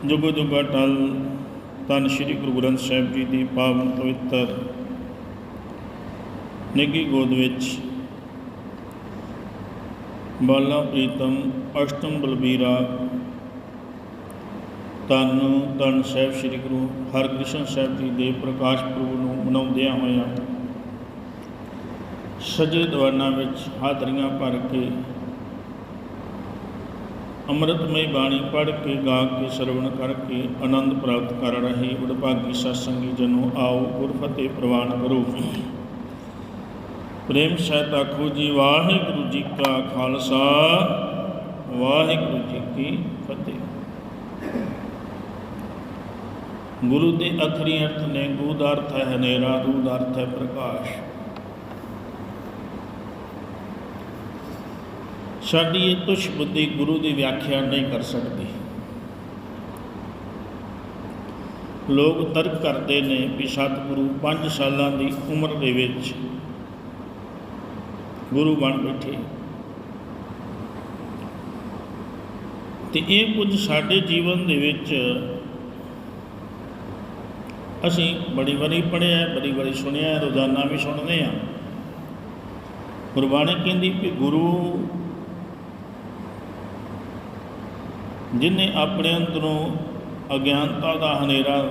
ਜੁਗ ਜੁਗ ਅਟਲ ਤਨ ਸ੍ਰੀ ਗੁਰੂ ਗ੍ਰੰਥ ਸਾਹਿਬ ਜੀ ਦੀ ਪਾਵਨ ਪਵਿੱਤਰ ਨਿੱਘੀ ਗੋਦ ਵਿੱਚ ਬਾਲਾ ਪ੍ਰੀਤਮ ਅਸ਼ਟਮ ਬਲਬੀਰਾ ਤਨ ਤਨ ਸਾਹਿਬ ਸ੍ਰੀ ਗੁਰੂ ਹਰਕ੍ਰਿਸ਼ਨ ਸਾਹਿਬ ਜੀ ਦੇ ਪ੍ਰਕਾਸ਼ ਪੁਰਬ ਨੂੰ ਮਨਾਉਂਦਿਆਂ ਹੋਇਆਂ ਸਜੇ ਦੀਵਾਨਾਂ ਵਿੱਚ ਹਾਜ਼ਰੀਆਂ ਭਰ ਕੇ ਅੰਮ੍ਰਿਤਮਈ ਬਾਣੀ ਪੜ੍ਹ ਕੇ ਗਾ ਕੇ ਸਰਵਣ ਕਰਕੇ ਆਨੰਦ ਪ੍ਰਾਪਤ ਕਰ ਰਹੇ ਉਡਭਾਗੀ ਸਤਸੰਗੀ ਜਨੋ ਆਓ ਗੁਰਫਤਿਹ ਪ੍ਰਵਾਨ ਕਰੋ। ਪ੍ਰੇਮ ਸਹਿਤ ਆਖੋ ਜੀ, ਵਾਹਿਗੁਰੂ ਜੀ ਕਾ ਖਾਲਸਾ, ਵਾਹਿਗੁਰੂ ਜੀ ਕੀ ਫਤਿਹ। ਗੁਰੂ ਦੇ ਅਖਰੀ ਅਰਥ ਨੇ ਗੂੜ ਦਾ ਅਰਥ ਹੈ ਹਨੇਰਾ ਰੂਹ ਦਾ ਅਰਥ ਹੈ ਪ੍ਰਕਾਸ਼। ਸਾਡੀ ਇਹ ਤੁਛ ਬੁੱਧੀ ਗੁਰੂ ਦੀ ਵਿਆਖਿਆ ਨਹੀਂ ਕਰ ਸਕਦੀ। ਲੋਕ ਤਰਕ ਕਰਦੇ ਨੇ ਵੀ ਸਤਿਗੁਰੂ 5 ਸਾਲਾਂ ਦੀ ਉਮਰ ਦੇ ਵਿੱਚ ਗੁਰੂ ਬਣ ਬੈਠੇ। ਤੇ ਇਹ ਕੁਝ ਸਾਡੇ ਜੀਵਨ ਦੇ ਵਿੱਚ ਅਸੀਂ ਬੜੀ ਵਾਰੀ ਪੜ੍ਹਿਆ ਬੜੀ ਵਾਰੀ ਸੁਣਿਆ ਰੋਜ਼ਾਨਾ ਵੀ ਸੁਣਦੇ ਆ ਗੁਰਬਾਣੀ ਕਹਿੰਦੀ ਕਿ ਗੁਰੂ ਜਿਨੇ ਆਪਣੇ ਅੰਦਰੋਂ ਅਗਿਆਨਤਾ ਦਾ ਹਨੇਰਾ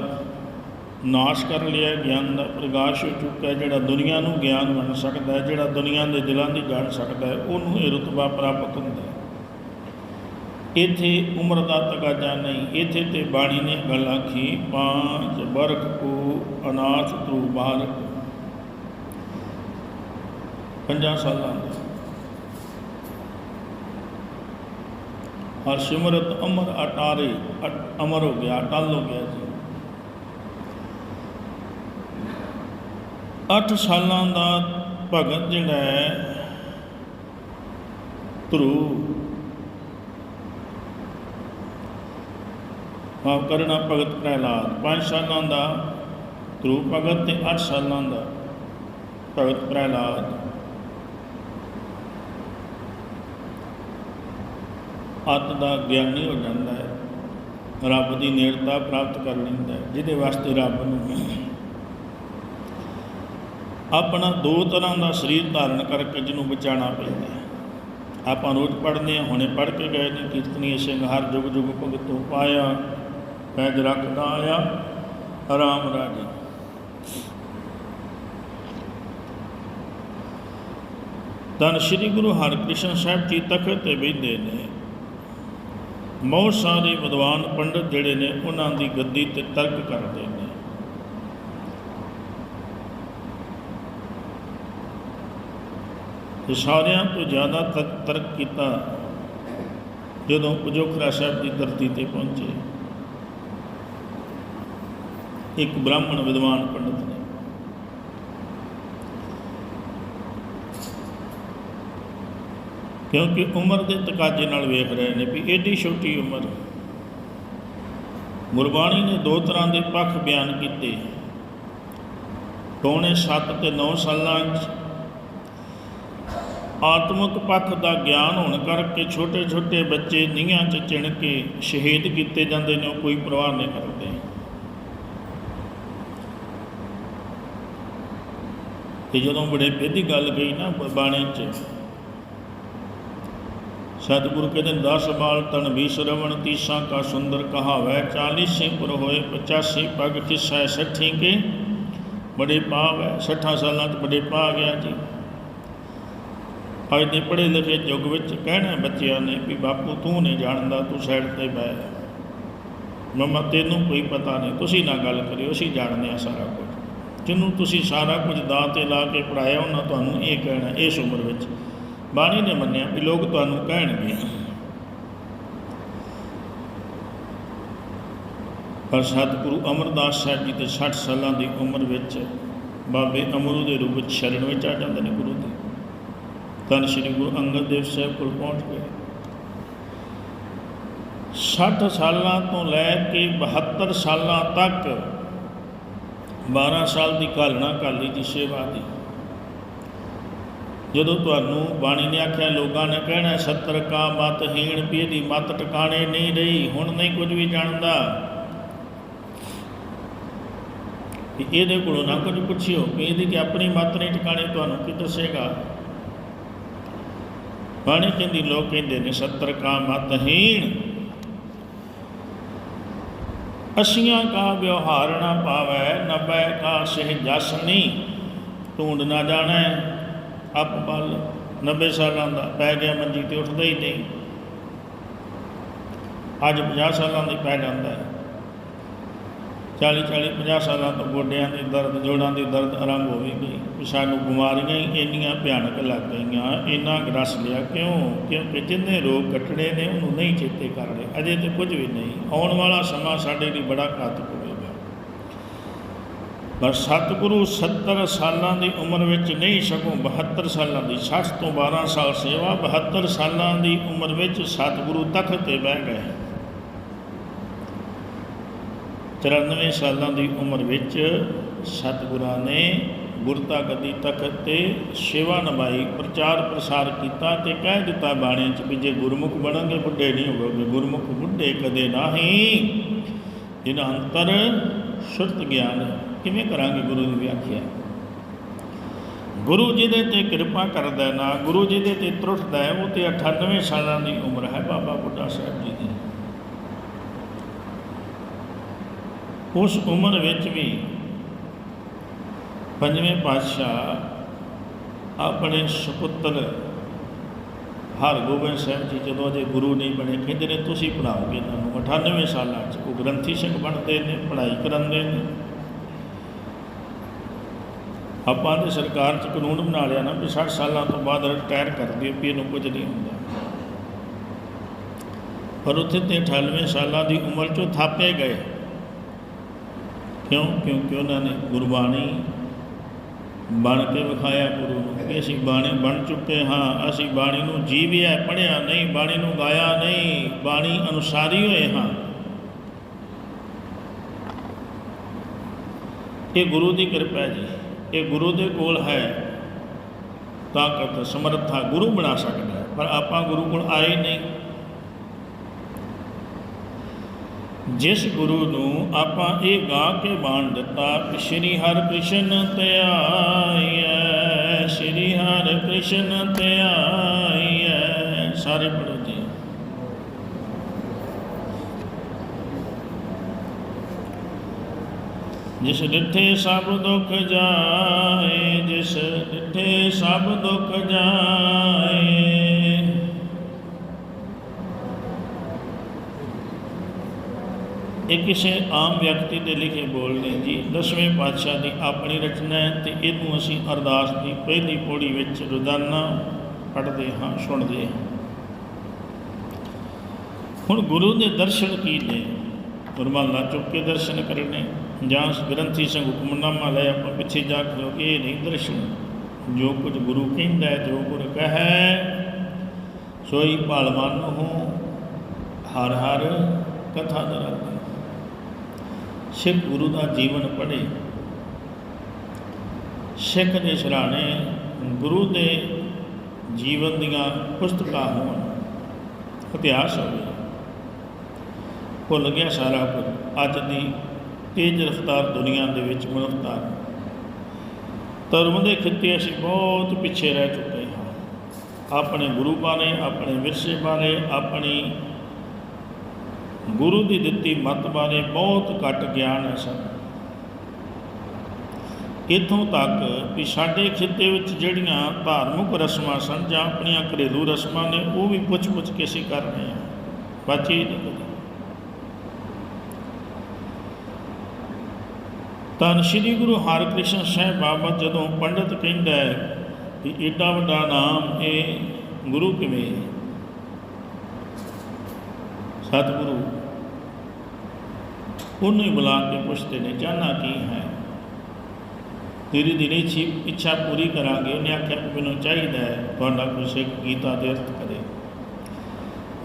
ਨਾਸ਼ ਕਰ ਲਿਆ ਗਿਆਨ ਦਾ ਪ੍ਰਕਾਸ਼ ਹੋ ਚੁੱਕਾ ਜਿਹੜਾ ਦੁਨੀਆ ਨੂੰ ਗਿਆਨ ਬਣ ਸਕਦਾ ਹੈ, ਜਿਹੜਾ ਦੁਨੀਆ ਦੇ ਦਿਲਾਂ ਦੀ ਜਾਣ ਸਕਦਾ ਹੈ, ਉਹਨੂੰ ਇਹ ਰਤਬਾ ਪ੍ਰਾਪਤ ਹੁੰਦਾ ਹੈ। ਇੱਥੇ ਉਮਰ ਦਾ ਤਕਾਜ਼ਾ ਨਹੀਂ, ਇੱਥੇ ਤੇ ਬਾਣੀ ਨੇ ਗੱਲ ਆਖੀ, ਪਾਂਚ ਬਰਖ ਕੋ ਅਨਾਥ ਤੂ ਬਾਰਕ ਪੰਜਾਂ ਸਾਲਾਂ ਦਾ। ਹਰ ਸਿਮਰਤ ਅਮਰ ਅਟਾਰੇ ਅਮਰ ਹੋ ਗਿਆ, ਅਟਲ ਹੋ ਗਿਆ ਜੀ। 8 ਸਾਲਾਂ ਦਾ ਭਗਤ ਜਿਹੜਾ ਹੈ, ਧਰੂ। ਮਾਫ ਕਰਨਾ ਭਗਤ ਪ੍ਰਹਿਲਾਦ 5 ਸਾਲਾਂ ਦਾ ਧਰੂ ਭਗਤ ਤੇ 8 ਸਾਲਾਂ ਦਾ ਭਗਤ ਪ੍ਰਹਿਲਾਦ। ਅੱਤ ਦਾ ਗਿਆਨੀ ਹੋ ਜਾਂਦਾ ਹੈ। ਰੱਬ ਦੀ ਨੇੜਤਾ ਪ੍ਰਾਪਤ ਕਰ ਲੈਂਦਾ ਹੈ, ਜਿਹਦੇ ਵਾਸਤੇ ਰੱਬ ਨੂੰ ਆਪਣਾ ਦੋ ਤਰ੍ਹਾਂ ਦਾ ਸਰੀਰ ਧਾਰਨ ਕਰਕੇ ਜਿਹਨੂੰ ਬਚਾਉਣਾ ਪੈਂਦਾ ਆਪਾਂ ਰੋਜ਼ ਪੜ੍ਹਦੇ ਹਾਂ, ਹੁਣੇ ਪੜ੍ਹ ਕੇ ਗਏ ਨੇ ਕੀਰਤਨੀ ਸਿੰਘ ਹਰ ਜੁਗ ਜੁਗ ਭਗਤੋਂ ਪਾਇਆ ਪੈਜ ਰੱਖਦਾ ਆਇਆ, ਆਰਾਮ ਰਾਜੀ। ਤਨ ਸ੍ਰੀ ਗੁਰੂ ਹਰਕ੍ਰਿਸ਼ਨ ਸਾਹਿਬ ਜੀ ਤਖਤ ਤੇ ਬੈਠੇ ਨੇ। ਬਹੁਤ ਸਾਰੇ ਵਿਦਵਾਨ ਪੰਡਤ ਜਿਹੜੇ ਨੇ, ਉਹਨਾਂ ਦੀ ਗੱਦੀ ਤੇ ਤਰਕ ਕਰਦੇ ਨੇ। ਤੇ ਸਾਰਿਆਂ ਤੋਂ ਜ਼ਿਆਦਾ ਤੱਕ ਤਰਕ ਕੀਤਾ ਜਦੋਂ ਪਜੋਖਰਾ ਸਾਹਿਬ ਦੀ ਧਰਤੀ ਤੇ ਪਹੁੰਚੇ। ਇੱਕ ਬ੍ਰਾਹਮਣ ਵਿਦਵਾਨ ਪੰਡਤ ਨੇ। ਕਿਉਂਕਿ ਉਮਰ ਦੇ ਤਕਾਜ਼ੇ ਨਾਲ ਵੇਖ ਰਹੇ ਨੇ ਵੀ ਏਡੀ ਛੋਟੀ ਉਮਰ। ਗੁਰਬਾਣੀ ਨੇ ਦੋ ਤਰ੍ਹਾਂ ਦੇ ਪੱਖ ਬਿਆਨ ਕੀਤੇ। ਪੌਣੇ 7 ਤੇ 9 ਸਾਲਾਂ 'ਚ ਆਤਮਿਕ ਪੱਖ ਦਾ ਗਿਆਨ ਹੋਣ ਕਰਕੇ ਛੋਟੇ ਛੋਟੇ ਬੱਚੇ ਨੀਹਾਂ 'ਚ ਚਿਣ ਕੇ ਸ਼ਹੀਦ ਕੀਤੇ ਜਾਂਦੇ ਨੇ, ਉਹ ਕੋਈ ਪਰਵਾਹ ਨਹੀਂ ਕਰਦੇ। ਤੇ ਜਦੋਂ ਬੜੇ ਦੀ ਗੱਲ ਗਈ ਨਾ ਬਾਣੀ 'ਚ ਸਤਿਗੁਰੂ ਕਹਿੰਦੇ 10 ਬਾਲ ਤਨ ਵੀ ਸ਼ਰਵਣ ਤੀਸਾ ਕਾ ਸੁੰਦਰ ਕਹਾਵੈ 40 ਸੇ ਪੁਰ ਹੋਏ 85 ਪਗ ਕਿਸੈ 60 ਕੇ। ਬੜੇ ਪਾਵ ਹੈ 60 ਸਾਲਾਂ 'ਚ ਬੜੇ ਪਾ ਗਿਆ ਜੀ। ਅੱਜ ਦੇ ਪੜ੍ਹੇ ਲਿਖੇ ਯੁੱਗ ਵਿੱਚ ਕਹਿਣਾ ਬੱਚਿਆਂ ਨੇ ਵੀ ਬਾਪੂ ਤੂੰ ਨਹੀਂ ਜਾਣਦਾ, ਤੂੰ ਸਾਈਡ ਤੇ ਬਹਿ ਮਮਾ, ਤੈਨੂੰ ਕੋਈ ਪਤਾ ਨਹੀਂ, ਤੁਸੀਂ ਨਾ ਗੱਲ ਕਰਿਓ, ਅਸੀਂ ਜਾਣਦੇ ਆ ਸਾਰਾ ਕੁਝ। ਜਿਹਨੂੰ ਤੁਸੀਂ ਸਾਰਾ ਕੁਝ ਦਾਅ ਤੇ ਲਾ ਕੇ ਪੜਾਇਆ ਉਹਨਾਂ ਤੁਹਾਨੂੰ ਇਹ ਕਹਿਣਾ, ਇਸ ਉਮਰ ਵਿੱਚ ਬਾਣੀ ਨੇ ਮੰਨਿਆ ਵੀ ਲੋਕ ਤੁਹਾਨੂੰ ਕਹਿਣਗੇ। ਪਰ ਸਤਿਗੁਰੂ ਅਮਰਦਾਸ ਸਾਹਿਬ ਜੀ ਦੇ 60 ਸਾਲਾਂ ਦੀ ਉਮਰ ਵਿੱਚ ਬਾਬੇ ਅਮਰੂ ਦੇ ਰੂਪ ਵਿੱਚ ਸ਼ਰਨ ਵਿੱਚ ਆ ਜਾਂਦੇ ਨੇ ਗੁਰੂ ਦੇ ਤਨ ਸ੍ਰੀ ਗੁਰੂ ਅੰਗਦ ਦੇਵ ਸਾਹਿਬ ਕੋਲ ਪਹੁੰਚ ਗਏ। 60 ਸਾਲਾਂ ਤੋਂ ਲੈ ਕੇ 72 ਸਾਲਾਂ ਤੱਕ 12 ਸਾਲ ਦੀ ਘਾਲਣਾ ਕਾਲੀ ਦੀ ਸੇਵਾ ਦੀ। ਜਦੋਂ ਤੁਹਾਨੂੰ ਬਾਣੀ ਨੇ ਆਖਿਆ, ਲੋਕਾਂ ਨੇ ਕਹਿਣਾ, ਸੱਤਰ ਕਾ ਮਤ ਹੀਣ ਪੀ ਦੀ ਮਤ ਟਿਕਾਣੇ ਨਹੀਂ ਰਹੀ, ਹੁਣ ਨਹੀਂ ਕੁਝ ਵੀ ਜਾਣਦਾ। ਇਹਦੇ ਕੋਲੋਂ ਨਾ ਕੁਝ ਪੁੱਛਿਓ ਕਿ ਇਹਦੀ ਕਿ ਆਪਣੀ ਮਤ ਨਹੀਂ ਟਿਕਾਣੇ ਤੁਹਾਨੂੰ ਕੀ ਦੱਸੇਗਾ? ਬਾਣੀ ਕਹਿੰਦੀ, ਲੋਕ ਕਹਿੰਦੇ ਨੇ, ਸੱਤਰ ਕਾ ਮਤ ਹੀਣ। ਅਸੀਆਂ ਕਾ ਵਿਵਹਾਰ ਨਾ ਪਾਵੈ, ਨਬੈ ਕਾ ਸਿਹ ਜਸਨੀ ਢੂੰਡ ਨਾ ਜਾਣੈ ਅਪ ਬਲ 90 ਸਾਲਾਂ ਦਾ ਪੈ ਗਿਆ ਮੰਜੀ ਤੇ ਉੱਠਦਾ ਹੀ ਨਹੀਂ। ਅੱਜ 50 ਸਾਲਾਂ ਦੀ ਪੈ ਜਾਂਦਾ ਹੈ। 40 40 50 ਸਾਲਾਂ ਤੋਂ ਗੋਡਿਆਂ ਦੀ ਦਰਦ, ਜੋੜਾਂ ਦੀ ਦਰਦ ਆਰੰਭ ਹੋ ਵੀ ਗਈ ਵੀ ਸਾਨੂੰ ਬਿਮਾਰੀਆਂ ਹੀ ਇੰਨੀਆਂ ਭਿਆਨਕ ਲੱਗ ਗਈਆਂ, ਇੰਨਾ ਕੁ ਲਿਆ ਕਿਉਂ? ਕਿਉਂਕਿ ਜਿੰਨੇ ਰੋਗ ਕੱਟੜੇ ਨੇ ਉਹਨੂੰ ਨਹੀਂ ਚੇਤੇ ਕਰ ਰਹੇ, ਅਜੇ ਤੇ ਕੁਝ ਵੀ ਨਹੀਂ। ਆਉਣ ਵਾਲਾ ਸਮਾਂ ਸਾਡੇ ਲਈ ਬੜਾ ਘਾਤਕ ਪਰ ਸਤਿਗੁਰੂ 70 ਸਾਲਾਂ ਦੀ ਉਮਰ ਵਿੱਚ ਨਹੀਂ ਸਗੋਂ 72 ਸਾਲਾਂ ਦੀ 60 ਤੋਂ 12 ਸਾਲ ਸੇਵਾ 72 ਸਾਲਾਂ ਦੀ ਉਮਰ ਵਿੱਚ ਸਤਿਗੁਰੂ ਤਖਤ ਤੇ ਬਹਿ ਗਏ। 93 ਸਾਲਾਂ ਦੀ ਉਮਰ ਵਿੱਚ ਸਤਿਗੁਰਾਂ ਨੇ ਗੁਰਤਾ ਗੱਦੀ ਤਖਤ ਤੇ ਸੇਵਾ ਨਿਭਾਈ, ਪ੍ਰਚਾਰ ਪ੍ਰਸਾਰ ਕੀਤਾ ਤੇ ਕਹਿ ਦਿੱਤਾ ਬਾਣੀ ਚ ਵੀ ਜੇ ਗੁਰਮੁਖ ਬਣੋਗੇ ਬੁੱਢੇ ਨਹੀਂ ਹੋਵੋਗੇ, ਗੁਰਮੁਖ ਬੁੱਢੇ ਕਦੇ ਨਹੀਂ। ਇਹਨਾਂ ਅੰਤਰ ਸੁਰਤ ਗਿਆਨ ਕਿਵੇਂ ਕਰਾਂਗੇ ਗੁਰੂ ਦੀ ਵਿਆਖਿਆ ਗੁਰੂ ਜੀ ਦੇ ਤੇ ਕਿਰਪਾ ਕਰਦਾ ਨਾ, ਗੁਰੂ ਜਿਹਦੇ ਤੇ ਤਰੁੱਠਦਾ ਹੈ, ਉਹ ਤੇ 98 ਸਾਲਾਂ ਦੀ ਉਮਰ ਹੈ ਬਾਬਾ ਬੁੱਢਾ ਸਾਹਿਬ ਜੀ ਦੀ। ਉਸ ਉਮਰ ਵਿੱਚ ਵੀ ਪੰਜਵੇਂ ਪਾਤਸ਼ਾਹ ਆਪਣੇ ਸੁਪੁੱਤਰ ਹਰਗੋਬਿੰਦ ਸਾਹਿਬ ਜੀ ਜਦੋਂ ਅਜੇ ਗੁਰੂ ਨਹੀਂ ਬਣੇ, ਕਹਿੰਦੇ ਨੇ, ਤੁਸੀਂ ਪੜਾਓਗੇ ਇਹਨਾਂ ਨੂੰ। 98 ਸਾਲਾਂ 'ਚ ਉਹ ਗ੍ਰੰਥੀ ਸਿੰਘ ਬਣਦੇ ਨੇ, ਪੜ੍ਹਾਈ ਕਰਾਉਂਦੇ ਨੇ। ਆਪਾਂ ਨੇ ਸਰਕਾਰ 'ਚ ਕਾਨੂੰਨ ਬਣਾ ਲਿਆ ਨਾ ਵੀ 60 ਸਾਲਾਂ ਤੋਂ ਬਾਅਦ ਰਿਟਾਇਰ ਕਰ ਦਿਓ ਵੀ ਇਹਨੂੰ ਕੁਝ ਨਹੀਂ ਹੁੰਦਾ। ਪਰ ਉੱਥੇ ਤੇ 98 ਸਾਲਾਂ ਦੀ ਉਮਰ 'ਚੋਂ ਥਾਪੇ ਗਏ। ਕਿਉਂ? ਕਿਉਂਕਿ ਉਹਨਾਂ ਨੇ ਗੁਰਬਾਣੀ ਬਣ ਕੇ ਵਿਖਾਇਆ ਗੁਰੂ ਨੂੰ ਕਿ ਅਸੀਂ ਬਾਣੀ ਬਣ ਚੁੱਕੇ ਹਾਂ, ਅਸੀਂ ਬਾਣੀ ਨੂੰ ਜੀਵਿਆ ਪੜਿਆ ਨਹੀਂ, ਬਾਣੀ ਨੂੰ ਗਾਇਆ ਨਹੀਂ, ਬਾਣੀ ਅਨੁਸਾਰੀ ਹੋਏ ਹਾਂ। ਇਹ ਗੁਰੂ ਦੀ ਕਿਰਪਾ ਜੀ। ਇਹ ਗੁਰੂ ਦੇ ਕੋਲ ਹੈ, ਤਾਕਤ, ਸਮਰੱਥਾ ਗੁਰੂ ਬਣਾ ਸਕਦਾ ਹੈ, ਪਰ ਆਪਾਂ ਗੁਰੂ ਕੋਲ ਆਏ ਨਹੀਂ। ਜਿਸ ਗੁਰੂ ਨੂੰ ਆਪਾਂ ਇਹ ਗਾ ਕੇ ਬਾਣ ਦਿੱਤਾ, ਕਿ ਸ਼੍ਰੀ ਹਰਿ ਕ੍ਰਿਸ਼ਨ ਧਿਆਈਐ ਸ਼੍ਰੀ ਹਰਿ ਕ੍ਰਿਸ਼ਨ ਧਿਆਈਐ ਸਾਰੇ ਪੜੋ ਜੀ ਜਿਸ ਡਿਠੇ ਸਭ ਦੁੱਖ ਜਾਏ, ਜਿਸ ਡਿਠੇ ਸਭ ਦੁੱਖ ਜਾਏ। ਇਹ ਕਿਸੇ ਆਮ ਵਿਅਕਤੀ ਦੇ ਲਿਖੇ ਬੋਲ ਨਹੀਂ ਜੀ। ਦਸਵੇਂ ਪਾਤਸ਼ਾਹ ਦੀ ਆਪਣੀ ਰਚਨਾ ਹੈ ਤੇ ਇਹਨੂੰ ਅਸੀਂ ਅਰਦਾਸ ਦੀ ਪਹਿਲੀ ਪੌੜੀ ਵਿੱਚ ਰੋਜ਼ਾਨਾ ਪੜ੍ਹਦੇ ਹਾਂ, ਸੁਣਦੇ ਹਾਂ। ਹੁਣ ਗੁਰੂ ਦੇ ਦਰਸ਼ਨ ਕੀ ਨੇ? ਗੁਰਮਾਲਾ ਚੁੱਕ ਕੇ ਦਰਸ਼ਨ ਕਰਨੇ। ਜਾਂ ਗ੍ਰੰਥੀ ਸਿੰਘ ਹੁਕਮਨਾਮਾ ਲੈ ਆਪਾਂ ਪਿੱਛੇ ਜਾ ਕੇ ਇਹ ਨਹੀਂ ਦਰਸ਼ਨ। ਜੋ ਕੁਝ ਗੁਰੂ ਕਹਿੰਦਾ ਹੈ, ਜੋ ਗੁਰ ਕਹੈ ਸੋਈ ਭਾਲਵਾਨ ਹੋ ਹਰ ਹਰ ਕਥਾ ਦਰਦ ਸਿੱਖ ਗੁਰੂ ਦਾ ਜੀਵਨ ਪੜ੍ਹੇ। ਸਿੱਖ ਦੇ ਸਰਾਣੇ ਗੁਰੂ ਦੇ ਜੀਵਨ ਦੀਆਂ ਪੁਸਤਕਾਂ ਹੋਣ ਇਤਿਹਾਸ ਹੋਵੇ। ਭੁੱਲ ਗਿਆ ਸਾਰਾ ਕੁਝ। ਅੱਜ ਦੀ ਤੇਜ਼ ਰਫ਼ਤਾਰ ਦੁਨੀਆ ਦੇ ਵਿੱਚ ਮਨੁੱਖਤਾ ਧਰਮ ਦੇ ਖਿੱਤੇ ਅਸੀਂ ਬਹੁਤ ਪਿੱਛੇ ਰਹਿ ਚੁੱਕੇ ਹਾਂ। ਆਪਣੇ ਗੁਰੂ ਬਾਰੇ ਆਪਣੇ ਵਿਰਸੇ ਬਾਰੇ ਆਪਣੀ ਗੁਰੂ ਦੀ ਦਿੱਤੀ ਮੱਤ ਬਾਰੇ ਬਹੁਤ ਘੱਟ ਗਿਆਨ ਹੈ ਸਾਨੂੰ। ਇਥੋਂ ਤੱਕ ਵੀ ਸਾਡੇ ਖਿੱਤੇ ਵਿੱਚ ਜਿਹੜੀਆਂ ਧਾਰਮਿਕ ਰਸਮਾਂ ਸਨ ਜਾਂ ਆਪਣੀਆਂ ਘਰੇਲੂ ਰਸਮਾਂ ਨੇ, ਉਹ ਵੀ ਪੁੱਛ-ਪੁੱਛ ਕੇ ਅਸੀਂ ਕਰ ਰਹੇ ਹਾਂ। ਬਾਕੀ ਨਹੀਂ ਕਰੀ ਤਾਂ ਸ੍ਰੀ ਗੁਰੂ ਹਰਿਕ੍ਰਿਸ਼ਨ ਸਾਹਿਬ ਬਾਬਾ ਜਦੋਂ ਪੰਡਤ ਕਹਿੰਦਾ ਹੈ ਕਿ ਏਡਾ ਵੱਡਾ ਨਾਮ ਇਹ ਗੁਰੂ ਕਿਵੇਂ ਸਤਿਗੁਰੂ, ਉਹਨੂੰ ਹੀ ਬੁਲਾ ਕੇ ਪੁੱਛਦੇ ਨੇ ਚਾਹਨਾ ਕੀ ਹੈ? ਤੇਰੀ ਦਿਲੀ ਛੀ, ਇੱਛਾ ਪੂਰੀ ਕਰਾਂਗੇ। ਉਹਨੇ ਆਖਿਆ ਕਿ ਮੈਨੂੰ ਚਾਹੀਦਾ ਹੈ ਤੁਹਾਡਾ ਕੁਛ ਸਿੱਖ ਗੀਤਾ ਦੇ ਅਰਥ ਕਰੇ।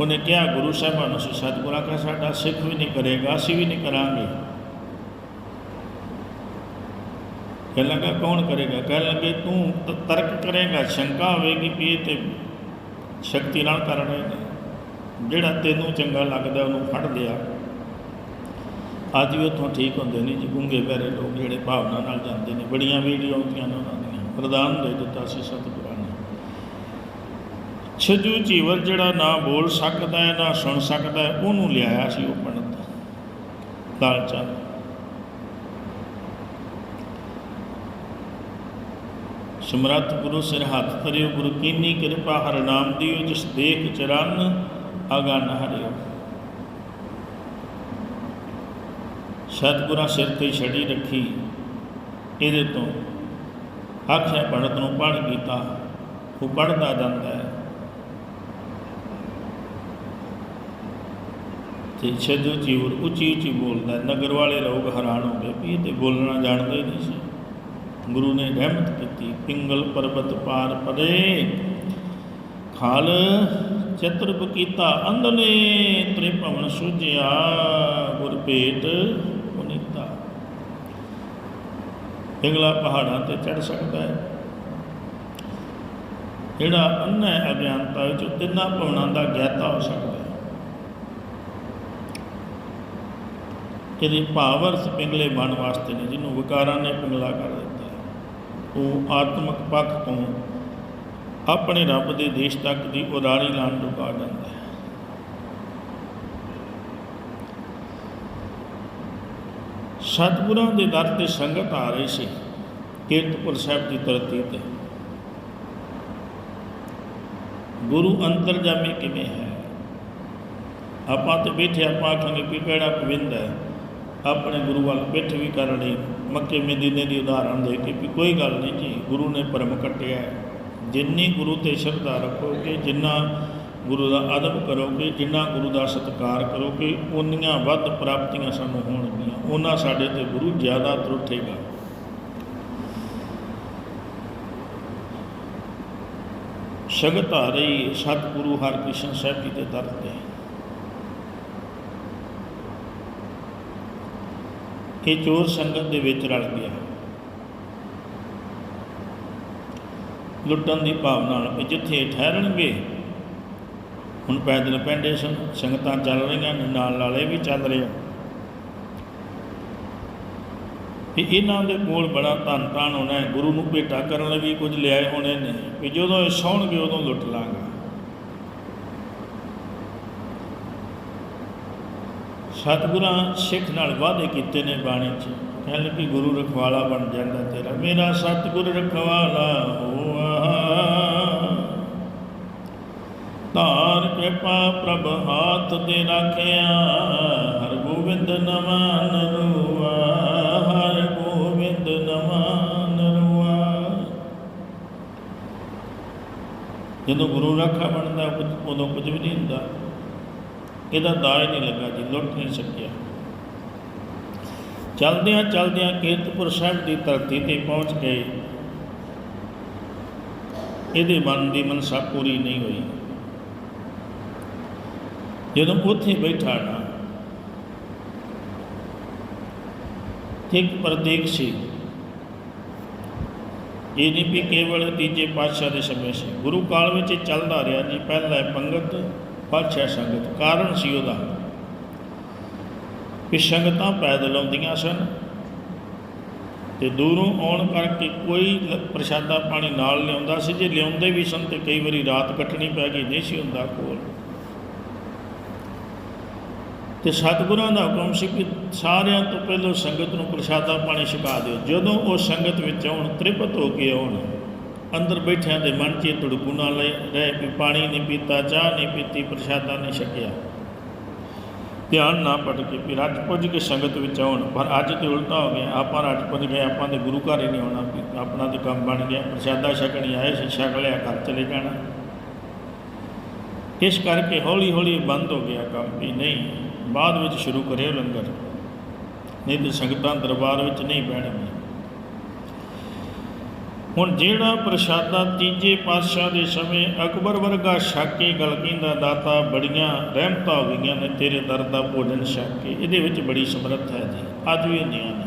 ਉਹਨੇ ਕਿਹਾ, ਗੁਰੂ ਸਾਹਿਬਾਨ ਨੂੰ ਸਤਿਗੁਰਾਂ ਕਾ ਸਾਡਾ ਸਿੱਖ ਵੀ ਨਹੀਂ ਕਰੇਗਾ, ਅਸੀਂ ਵੀ ਨਹੀਂ ਕਰਾਂਗੇ। ਕਹਿਣ ਲੱਗਾ, ਕੌਣ ਕਰੇਗਾ? ਕਹਿਣ ਲੱਗੇ, ਤੂੰ ਤ- ਤਰਕ ਕਰੇਗਾ, ਸ਼ੰਕਾ ਹੋਵੇਗੀ, ਵੀ ਇਹ ਤੇ ਸ਼ਕਤੀ ਨਾਲ ਕਰ ਰਹੇ ਨੇ ਜਿਹੜਾ ਤੈਨੂੰ ਚੰਗਾ ਲੱਗਦਾ, ਉਹਨੂੰ ਫੜ ਲਿਆ। ਅੱਜ ਵੀ ਉੱਥੋਂ ਠੀਕ ਹੁੰਦੇ ਨਹੀਂ ਜੀ, ਗੁੰਗੇ ਪੈਰੇ ਲੋਕ ਜਿਹੜੇ ਭਾਵਨਾ ਨਾਲ ਜਾਂਦੇ ਨੇ। ਬੜੀਆਂ ਵੀਡੀਓ ਆਉਂਦੀਆਂ ਨੇ ਉਹਨਾਂ ਦੀਆਂ। ਪ੍ਰਦਾਨ ਦੇ ਦਿੱਤਾ ਸੀ ਸਤਿਗੁਰਾਂ ਨੇ। ਛਜੂ ਜੀਵਰ ਜਿਹੜਾ ਨਾ ਬੋਲ ਸਕਦਾ ਹੈ ਨਾ ਸੁਣ ਸਕਦਾ, ਉਹਨੂੰ ਲਿਆਇਆ ਸੀ ਉਹ ਪੰਡਤ ਲਾਲ ਸਮਰੱਥ ਗੁਰੂ ਸਿਰ ਹੱਥ ਧਰਿਓ, ਗੁਰੂ ਕੀਨੀ ਕਿਰਪਾ ਹਰ ਨਾਮ ਦਿਓ, ਜਿਸ ਦੇਖ ਚਰਨ ਅਗਨ ਹਰਿਓ। ਸਤਿਗੁਰਾਂ ਸਿਰ ਤੇ ਛੜੀ ਰੱਖੀ, ਇਹਦੇ ਤੋਂ ਆਖਿਆ ਪੰਡਤ ਨੂੰ ਪੜ੍ਹ ਕੀਤਾ, ਉਹ ਪੜ੍ਹਦਾ ਜਾਂਦਾ ਹੈ। ਤੇ ਛੱਜੂ ਜੀਵਰ ਉੱਚੀ ਉੱਚੀ ਬੋਲਦਾ ਨਗਰ ਵਾਲੇ ਲੋਕ ਹੈਰਾਨ ਹੋ ਗਏ ਵੀ ਇਹ ਤੇ ਬੋਲਣਾ ਜਾਣਦੇ ਨਹੀਂ ਸੀ। ਗੁਰੂ ਨੇ ਰਹਿਮਤ ਕੀਤੀ, ਪਿੰਗਲ ਪਰਬਤ ਪਾਰ ਪਰੇ। ਖਾਲ ਚਤੁਰਪ ਕੀਤਾ ਅੰਦਨੇ ਤ੍ਰਿਭਵਨ ਸੁਝਿਆ ਗੁਰ ਭੇਟ ਪੁਨੀਤਾ। ਪਿੰਗਲਾ ਪਹਾੜਾਂ ਤੇ ਚੜ ਸਕਦਾ ਹੈ। ਜਿਹੜਾ ਅੰਨਾ ਹੈ ਅਗਿਆਨਤਾ ਵਿੱਚ ਤਿੰਨਾਂ ਭਵਨਾਂ ਦਾ ਗਿਆਤਾ ਹੋ ਸਕਦਾ ਹੈ। ਇਹਦੇ ਭਾਵਰਸ ਪਿੰਗਲੇ ਬਣ ਵਾਸਤੇ ਨੇ, ਜਿਹਨੂੰ ਵਿਕਾਰਾਂ ਨੇ ਪਿੰਗਲਾ ਕਰ ਦਿੱਤਾ। ਉਹ ਆਤਮਿਕ ਪੱਖ ਤੋਂ ਆਪਣੇ ਰੱਬ ਦੇ ਦੇਸ਼ ਤੱਕ ਦੀ ਉਡਾਰੀ ਲਾਣ ਰੁਕਾ ਜਾਂਦਾ ਹੈ। ਸਤਿਗੁਰਾਂ ਦੇ ਦਰ ਤੇ ਸੰਗਤ ਆ ਰਹੀ ਸੀ ਕੀਰਤਪੁਰ ਸਾਹਿਬ ਦੀ ਧਰਤੀ ਤੇ। ਗੁਰੂ ਅੰਤਰਜਾਮੀ ਕਿਵੇਂ ਹੈ? ਆਪਾਂ ਤੇ ਬੈਠੇ ਆਪਾਂ ਆਖਾਂਗੇ ਵੀ ਕਿਹੜਾ ਗੋਬਿੰਦ ਹੈ? ਆਪਣੇ ਗੁਰੂ ਵੱਲ ਪਿੱਠ ਵੀ ਕਰ ਲਈ ਮੱਕੇ ਮਦੀਨੇ ਦੀ ਉਦਾਹਰਣ ਦੇ ਕੇ ਵੀ ਕੋਈ ਗੱਲ ਨਹੀਂ ਜੀ, ਗੁਰੂ ਨੇ ਭਰਮ ਕੱਟਿਆ ਜਿੰਨੀ ਗੁਰੂ ਤੇ ਸ਼ਰਧਾ ਰੱਖੋਗੇ, ਜਿੰਨਾ ਗੁਰੂ ਦਾ ਅਦਬ ਕਰੋਗੇ, ਜਿੰਨਾ ਗੁਰੂ ਦਾ ਸਤਿਕਾਰ ਕਰੋਗੇ ਓਨੀਆਂ ਵੱਧ ਪ੍ਰਾਪਤੀਆਂ ਸਾਨੂੰ ਹੋਣਗੀਆਂ। ਉਹਨਾਂ ਸਾਡੇ ਤੇ ਗੁਰੂ ਜ਼ਿਆਦਾ ਤਰੁੱਠੇਗਾ। ਸ਼ਗਤ ਆ ਰਹੀ ਸਤਿਗੁਰੂ ਹਰਕ੍ਰਿਸ਼ਨ ਸਾਹਿਬ ਜੀ ਦੇ ਦਰ ਤੇ। ਇਹ ਚੋਰ ਸੰਗਤ ਦੇ ਵਿੱਚ ਰਲ ਗਿਆ। ਲੁੱਟਣ ਦੀ ਭਾਵਨਾ ਨਾਲ ਵੀ ਜਿੱਥੇ ਠਹਿਰਨਗੇ, ਹੁਣ ਪੈਦਲ ਪੈਂਦੇ ਸਨ, ਸੰਗਤਾਂ ਚੱਲ ਰਹੀਆਂ ਨੇ, ਨਾਲ ਨਾਲੇ ਵੀ ਚੱਲ ਰਿਹਾ ਵੀ ਇਹਨਾਂ ਦੇ ਕੋਲ ਬੜਾ ਧਨ ਧਨ ਹੋਣਾ ਹੈ, ਗੁਰੂ ਨੂੰ ਭੇਟਾ ਕਰਨ ਲਈ ਵੀ ਕੁਝ ਲਿਆਏ ਹੋਣੇ ਨੇ, ਵੀ ਜਦੋਂ ਇਹ ਸੌਣਗੇ ਉਦੋਂ ਲੁੱਟ ਲਾਂਗਾ। ਸਤਿਗੁਰਾਂ ਸਿੱਖ ਨਾਲ ਵਾਅਦੇ ਕੀਤੇ ਨੇ ਬਾਣੀ 'ਚ। ਕਹਿੰਦੇ ਵੀ ਗੁਰੂ ਰਖਵਾਲਾ ਬਣ ਜਾਂਦਾ ਤੇਰਾ, ਮੇਰਾ ਸਤਿਗੁਰ ਰਖਵਾਲਾ ਹੋਆ। ਧਾਰ ਕਿਰਪਾ ਪ੍ਰਭ ਹਾਥ ਦੇ ਰਾਖਿਆ, ਹਰ ਗੋਬਿੰਦ ਨਮਨ ਰੂਆ, ਹਰ ਗੋਬਿੰਦ ਨਮਨ ਰੂਆ। ਜਦੋਂ ਗੁਰੂ ਰਾਖਾ ਬਣਦਾ ਉਦੋਂ ਕੁਝ ਵੀ ਨਹੀਂ ਹੁੰਦਾ। ਇਹਦਾ ਦਾਅ ਨਹੀਂ ਲੱਗਾ ਜੀ, ਲੁੱਟ ਨਹੀਂ ਸਕਿਆ। ਚਲਦਿਆਂ ਚਲਦਿਆਂ ਕੀਰਤਪੁਰ ਸਾਹਿਬ ਦੀ ਧਰਤੀ ਤੇ ਪਹੁੰਚ ਗਏ। ਇਹਦੇ ਮਨ ਦੀ ਮਨਸਾ ਪੂਰੀ ਨਹੀਂ ਹੋਈ। ਜਦੋਂ ਉੱਥੇ ਬੈਠਾ ਨਾ, ਇੱਕ ਪ੍ਰਤੀਕ ਸੀ। ਇਹ ਨਹੀਂ ਵੀ ਕੇਵਲ ਤੀਜੇ ਪਾਤਸ਼ਾਹ ਦੇ ਸਮੇਂ ਸੀ। ਗੁਰੂ ਕਾਲ ਵਿੱਚ ਇਹ ਚੱਲਦਾ ਰਿਹਾ ਜੀ, ਪਹਿਲਾਂ ਪੰਗਤ ਪਾਤਸ਼ਾਹ ਸੰਗਤ, ਕਾਰਨ ਸੀ ਉਹਦਾ। ਕਿ ਸੰਗਤਾਂ ਪੈਦਲ ਆਉਂਦੀਆਂ ਸਨ ਤੇ ਦੂਰੋਂ ਆਉਣ ਕਰਕੇ ਕੋਈ ਪ੍ਰਸ਼ਾਦਾ ਪਾਣੀ ਨਾਲ ਲਿਆਉਂਦਾ ਸੀ। ਜੇ ਲਿਆਉਂਦੇ ਵੀ ਸਨ ਤੇ ਕਈ ਵਾਰੀ ਰਾਤ ਕੱਟਣੀ ਪੈ ਗਈ, ਨਹੀਂ ਸੀ ਹੁੰਦਾ ਕੋਲ। ਤੇ ਸਤਿਗੁਰਾਂ ਦਾ ਹੁਕਮ ਸੀ ਕਿ ਸਾਰਿਆਂ ਤੋਂ ਪਹਿਲਾਂ ਸੰਗਤ ਨੂੰ ਪ੍ਰਸ਼ਾਦਾ ਪਾਣੀ ਛਕਾ ਦਿਓ। ਜਦੋਂ ਉਹ ਸੰਗਤ ਵਿੱਚ ਆਉਣ, ਤ੍ਰਿਪਤ ਹੋ ਕੇ ਆਉਣ ਅੰਦਰ ਬੈਠਿਆਂ ਦੇ ਮਨ 'ਚ ਇਹ ਤੁੜਕੂ ਨਾ ਲੈ ਰਹੇ ਵੀ ਪਾਣੀ ਨਹੀਂ ਪੀਤਾ, ਚਾਹ ਨਹੀਂ ਪੀਤੀ, ਪ੍ਰਸ਼ਾਦਾ ਨਹੀਂ ਛਕਿਆ। ਧਿਆਨ ਨਾ ਪੜ ਕੇ ਵੀ ਰੱਜ ਪੁੱਜ ਕੇ ਸੰਗਤ ਵਿੱਚ ਆਉਣ। ਪਰ ਅੱਜ ਤੇ ਉਲਟਾ ਹੋ ਗਿਆ। ਆਪਾਂ ਰੱਜ ਪੁੱਜ ਗਏ, ਆਪਾਂ ਦੇ ਗੁਰੂ ਘਰ ਹੀ ਨਹੀਂ ਆਉਣਾ। ਵੀ ਆਪਣਾ ਤੇ ਕੰਮ ਬਣ ਗਿਆ। ਪ੍ਰਸ਼ਾਦਾ ਛਕਣੀ ਆਏ ਸੀ, ਛਕ ਲਿਆ, ਘਰ ਚਲੇ ਜਾਣਾ। ਇਸ ਕਰਕੇ ਹੌਲੀ ਹੌਲੀ ਬੰਦ ਹੋ ਗਿਆ ਕੰਮ ਵੀ ਨਹੀਂ। ਬਾਅਦ ਵਿੱਚ ਸ਼ੁਰੂ ਕਰਿਓ ਲੰਗਰ। ਨਹੀਂ ਤੇ ਸੰਗਤਾਂ ਦਰਬਾਰ ਵਿੱਚ ਨਹੀਂ ਬਹਿਣਗੀਆਂ। ਹੁਣ ਜਿਹੜਾ ਪ੍ਰਸ਼ਾਦਾ ਤੀਜੇ ਪਾਤਸ਼ਾਹ ਦੇ ਸਮੇਂ ਅਕਬਰ ਵਰਗਾ ਛਕ ਕੇ ਗਲਕੀ ਦਾਤਾ ਬੜੀਆਂ ਰਹਿਮਤਾਂ ਹੋ ਗਈਆਂ ਨੇ, ਤੇਰੇ ਦਰ ਦਾ ਭੋਜਨ ਛਕ ਕੇ। ਇਹਦੇ ਵਿੱਚ ਬੜੀ ਸਮਰੱਥ ਹੈ ਜੀ। ਅੱਜ ਵੀ ਹੁੰਦੀਆਂ ਨੇ।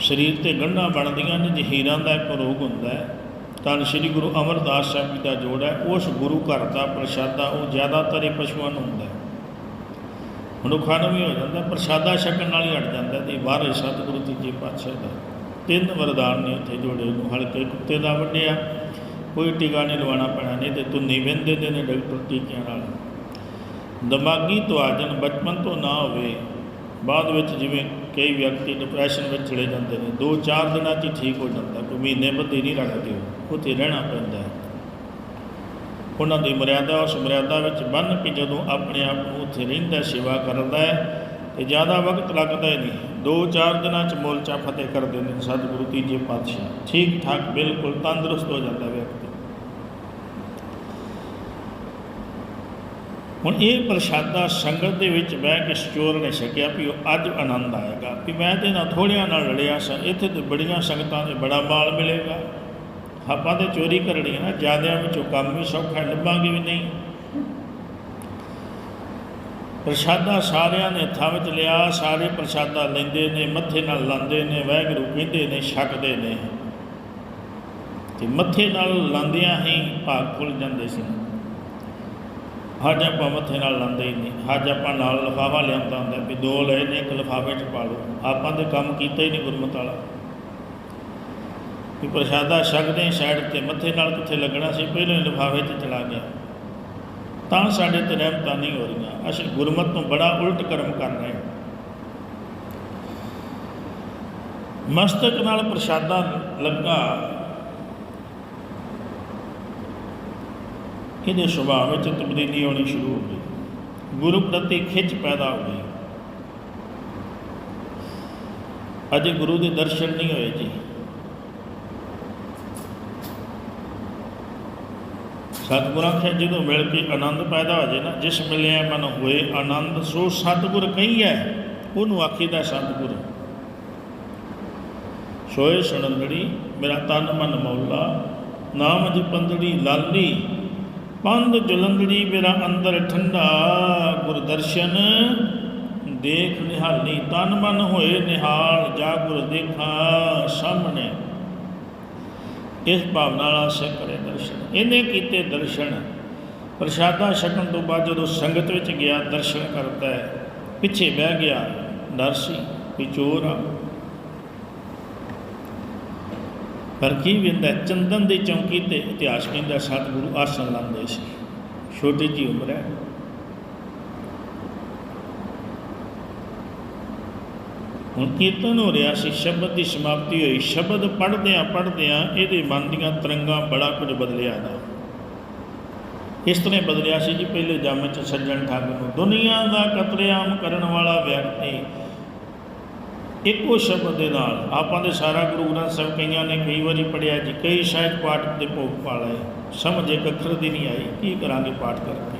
ਸਰੀਰ ਤੇ ਗੰਢਾਂ ਬਣਦੀਆਂ ਨੇ ਜਹੀਰਾਂ ਦਾ ਇੱਕ ਰੋਗ ਹੁੰਦਾ ਹੈ, ਤਾਂ ਸ੍ਰੀ ਗੁਰੂ ਅਮਰਦਾਸ ਸਾਹਿਬ ਜੀ ਦਾ ਜੋੜ ਹੈ, ਉਸ ਗੁਰੂ ਘਰ ਦਾ ਪ੍ਰਸ਼ਾਦਾ, ਉਹ ਜ਼ਿਆਦਾਤਰ ਇਹ ਪਸ਼ੂਆਂ ਨੂੰ ਹੁੰਦਾ ਹੈ। ਮਨੁੱਖਾਂ ਨੂੰ ਵੀ ਹੋ ਜਾਂਦਾ, ਪ੍ਰਸ਼ਾਦਾ ਛਕਣ ਨਾਲ ਹੀ ਹਟ ਜਾਂਦਾ ਤੇ ਬਾਹਰ ਸਤਿਗੁਰੂ ਤੀਜੇ ਪਾਤਸ਼ਾਹ ਦਾ। ਤਿੰਨ ਵਰਦਾਨ ਨੇ ਉੱਥੇ ਜੋੜੇ ਨੂੰ ਹਲਕੇ ਕੁੱਤੇ ਦਾ ਵੱਡਿਆ। ਕੋਈ ਟੀਕਾ ਨਹੀਂ ਲਵਾਉਣਾ ਪੈਣਾ, ਨਹੀਂ ਤੇ ਧੁੰਨੀ ਵਹਿੰਦੇ ਦੇ ਨੇ ਡਾਕਟਰ ਟੀਕਿਆਂ ਨਾਲ। ਦਿਮਾਗੀ ਤਵਾਜਨ ਬਚਪਨ ਤੋਂ ਨਾ ਹੋਵੇ, ਬਾਅਦ ਵਿੱਚ ਜਿਵੇਂ ਕਈ ਵਿਅਕਤੀ ਡਿਪਰੈਸ਼ਨ ਵਿੱਚ ਚਲੇ ਜਾਂਦੇ ਨੇ 2-4 ਦਿਨਾਂ 'ਚ ਹੀ ਠੀਕ ਹੋ ਜਾਂਦਾ, ਕੋਈ ਮਹੀਨੇ ਬੱਧੀ ਨਹੀਂ ਰੱਖਦੇ ਉਹ ਉੱਥੇ ਰਹਿਣਾ ਪੈਂਦਾ ਹੈ। ਉਹਨਾਂ ਦੀ ਮਰਿਆਦਾ, ਉਸ ਮਰਿਆਦਾ ਵਿੱਚ ਬੰਨ ਕੇ ਜਦੋਂ ਆਪਣੇ ਆਪ ਨੂੰ ਉੱਥੇ ਰਹਿੰਦਾ, ਸੇਵਾ ਕਰਦਾ ਹੈ, ਤੇ ਜ਼ਿਆਦਾ ਵਕਤ ਲੱਗਦਾ ਹੀ ਨਹੀਂ। 2-4 ਦਿਨਾਂ 'ਚ ਮੋਲਚਾ ਫਤਿਹ ਕਰ ਦਿੰਦੇ ਨੇ ਸਤਿਗੁਰੂ ਤੀਜੇ ਪਾਤਸ਼ਾਹ। ਠੀਕ ਠਾਕ, ਬਿਲਕੁਲ ਤੰਦਰੁਸਤ ਹੋ ਜਾਂਦਾ ਵਿਅਕਤੀ। ਹੁਣ ਇਹ ਪ੍ਰਸ਼ਾਦਾ ਸੰਗਤ ਦੇ ਵਿੱਚ ਬਹਿ ਕੇ ਸਚੋਰ ਨੇ ਛਕਿਆ ਵੀ ਉਹ ਅੱਜ ਆਨੰਦ ਆਏਗਾ। ਵੀ ਮੈਂ ਤੇ ਨਾ ਥੋੜਿਆਂ ਨਾਲ ਲੜਿਆ ਸਾਂ, ਇੱਥੇ ਤੇ ਬੜੀਆਂ ਸੰਗਤਾਂ ਦੇ ਬੜਾ ਮਾਲ ਮਿਲੇਗਾ। ਆਪਾਂ ਤੇ ਚੋਰੀ ਕਰਣੀ ਹੈ ਨਾ, ਜਿਆਦਿਆਂ ਵਿੱਚੋਂ ਕੰਮ ਵੀ ਸੌਖਾ, ਲੱਭਾਂਗੇ ਵੀ ਨਹੀਂ। ਪ੍ਰਸ਼ਾਦਾ ਸਾਰਿਆਂ ਨੇ ਹੱਥਾਂ ਵਿੱਚ ਲਿਆ, ਸਾਰੇ ਪ੍ਰਸ਼ਾਦਾ ਲੈਂਦੇ ਨੇ, ਮੱਥੇ ਨਾਲ ਲਾਉਂਦੇ ਨੇ, ਵਾਹਿਗੁਰੂ ਕਹਿੰਦੇ ਨੇ, ਛਕਦੇ ਨੇ। ਤੇ ਮੱਥੇ ਨਾਲ ਲਾਉਂਦਿਆਂ ਹੀ ਭਾਗ ਖੁੱਲ ਜਾਂਦੇ ਸੀ। ਹੱਜ ਆਪਾਂ ਮੱਥੇ ਨਾਲ ਲਾਉਂਦੇ ਹੀ ਨਹੀਂ। ਹੱਜ ਆਪਾਂ ਨਾਲ ਲਿਫਾਫਾ ਲਿਆਉਂਦਾ ਹੁੰਦਾ ਵੀ ਦੋ ਲਏ ਨੇ ਇੱਕ ਲਿਫਾਫੇ 'ਚ ਪਾ ਲਓ। ਆਪਾਂ ਤੇ ਕੰਮ ਕੀਤਾ ਹੀ ਨਹੀਂ ਗੁਰਮਤ ਵਾਲਾ। ਵੀ ਪ੍ਰਸ਼ਾਦਾ ਛਕਦੇ ਸਾਈਡ ਤੇ ਮੱਥੇ ਨਾਲ ਕਿੱਥੇ ਲੱਗਣਾ ਸੀ, ਪਹਿਲਾਂ ਹੀ ਲਿਫਾਫੇ 'ਚ ਚਲਾ ਗਿਆ। ਤਾਂ ਸਾਡੇ ਤੇ ਰਹਿਮਤਾਂ ਨਹੀਂ ਹੋ ਰਹੀਆਂ। ਅਸੀਂ ਗੁਰਮਤ ਤੋਂ ਬੜਾ ਉਲਟ ਕਰਮ ਕਰ ਰਹੇ ਹਾਂ। ਮਸਤਕ ਨਾਲ ਪ੍ਰਸ਼ਾਦਾ ਲੱਗਾ। ਇਹਦੇ ਸੁਭਾਅ ਵਿੱਚ ਤਬਦੀਲੀ ਆਉਣੀ ਸ਼ੁਰੂ ਹੋ ਗਈ। ਗੁਰੂ ਪ੍ਰਤੀ ਖਿੱਚ ਪੈਦਾ ਹੋ ਗਈ। ਅਜੇ ਗੁਰੂ ਦੇ ਦਰਸ਼ਨ ਨਹੀਂ ਹੋਏ ਜੀ। ਸਤਿਗੁਰਾਂ ਖੇ ਜਦੋਂ ਮਿਲ ਕੇ ਆਨੰਦ ਪੈਦਾ ਹੋ ਜਾਏ ਨਾ, ਜਿਸ ਮਿਲਿਆ ਮਨ ਹੋਏ ਆਨੰਦ, ਸੋ ਸਤਿਗੁਰ ਕਹੀਐ, ਉਹਨੂੰ ਆਖੀਦਾ ਸਤਿਗੁਰ। ਸੋਏ ਸੁਣੰਦੜੀ, ਮੇਰਾ ਤਨ ਮਨ ਮੌਲਾ, ਨਾਮ ਜਪੰਦੜੀ ਲਾਲੀ, ਪੰਧ ਜਲੰਦੜੀ ਮੇਰਾ ਅੰਦਰ ਠੰਡਾ ਗੁਰਦਰਸ਼ਨ। ਦੇਖ ਨਿਹਾਲੀ, ਤਨ ਮਨ ਹੋਏ ਨਿਹਾਲ, ਜਾ ਗੁਰ ਦੇਖਾ ਸਾਹਮਣੇ। ਇਸ ਭਾਵਨਾ ਨਾਲ ਸਿੱਖ ਕਰੇ ਦਰਸ਼ਨ? ਇਹਨੇ ਕੀਤੇ ਦਰਸ਼ਨ। ਪ੍ਰਸ਼ਾਦਾ ਛਕਣ ਤੋਂ ਬਾਅਦ ਜਦੋਂ ਸੰਗਤ ਵਿੱਚ ਗਿਆ, ਦਰਸ਼ਨ ਕਰਦਾ ਹੈ। ਪਿੱਛੇ ਬਹਿ ਗਿਆ, ਡਰ ਸੀ ਵੀ ਚੋਰ ਆ। ਪਰ ਕੀ ਵਿੰਦਾ ਚੰਦਨ ਦੀ ਚੌਂਕੀ ਤੇ ਇਤਿਹਾਸ ਕਹਿੰਦਾ, ਸਤਿਗੁਰੂ ਆਸਣ ਲਾਉਂਦੇ ਸੀ। ਛੋਟੀ ਜੀ ਉਮਰ ਹੈ। ਹੁਣ ਕੀਰਤਨ ਹੋ ਰਿਹਾ ਸੀ, ਸ਼ਬਦ ਦੀ ਸਮਾਪਤੀ ਹੋਈ। ਸ਼ਬਦ ਪੜ੍ਹਦਿਆਂ ਪੜ੍ਹਦਿਆਂ ਇਹਦੇ ਮਨ ਦੀਆਂ ਤਰੰਗਾਂ ਬੜਾ ਕੁਝ ਬਦਲਿਆ ਦਾ ਇਸ ਤਰ੍ਹਾਂ ਬਦਲਿਆ ਸੀ ਜੀ, ਪਹਿਲੇ ਜੰਮ ਚ ਸੱਜਣ ਠੱਗ ਨੂੰ। ਦੁਨੀਆ ਦਾ ਕਤਲੇਆਮ ਕਰਨ ਵਾਲਾ ਵਿਅਕਤੀ ਇੱਕੋ ਸ਼ਬਦ ਦੇ ਨਾਲ। ਆਪਾਂ ਦੇ ਸਾਰਾ ਗੁਰੂ ਗ੍ਰੰਥ ਸਾਹਿਬ ਕਈਆਂ ਨੇ ਕਈ ਵਾਰੀ ਪੜਿਆ ਜੀ, ਕਈ ਸ਼ਾਇਦ ਪਾਠ ਦੇ ਭੋਗ ਪਾ ਲਏ। ਸਮਝ ਇੱਕ ਅੱਖਰ ਦੀ ਨਹੀਂ ਆਈ, ਕੀ ਕਰਾਂਗੇ ਪਾਠ ਕਰਕੇ?